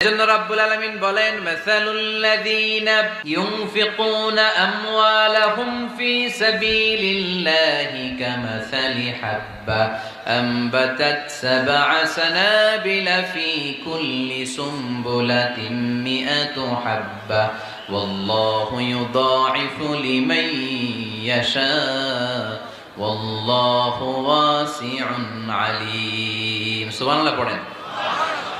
এজন্য রাব্বুল আলামিন বলেন মাসালুল্লাযীনা ইউনফিকুনা আমওয়ালাহুম ফি সাবিলিল্লাহি কামাসালি হাব্বা আনবাতাত সাবআ সানাবিলা ফি কুল্লি সুমবুলাতিন মিআতু হাব্বা ওয়াল্লাহু ইউদাঈফু লিমান ইয়াশা ওয়াল্লাহু ওয়াসিউন আলীম সুবহানাল্লাহ পড়েন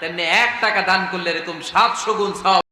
তেমনি এক টাকা দান করলে এরকম সাতশো গুণ সব